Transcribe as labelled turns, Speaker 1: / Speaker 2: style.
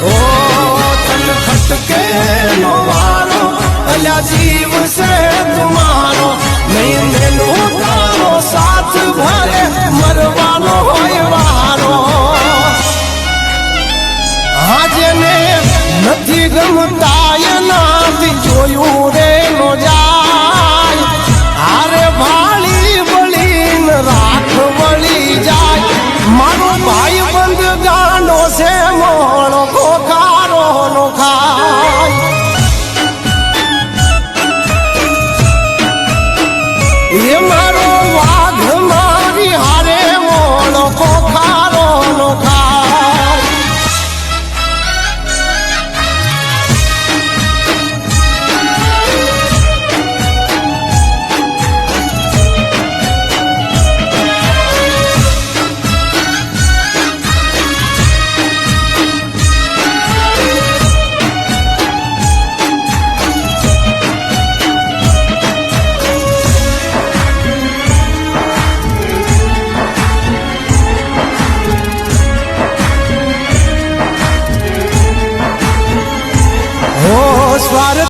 Speaker 1: ઓ તન ખટકે નો વારો અલ્યા જીવ સે તુમારો નહીં મેલો તારો સાથ ભલે મરવાનો હોય વારો આજને નથી ગમતા એનાથી જોયું રે નો જાય હારે ભાળી બળીને રાખ વળી જાય મારો ભાઈ બંધ ગાંડો છે Yeah. भारत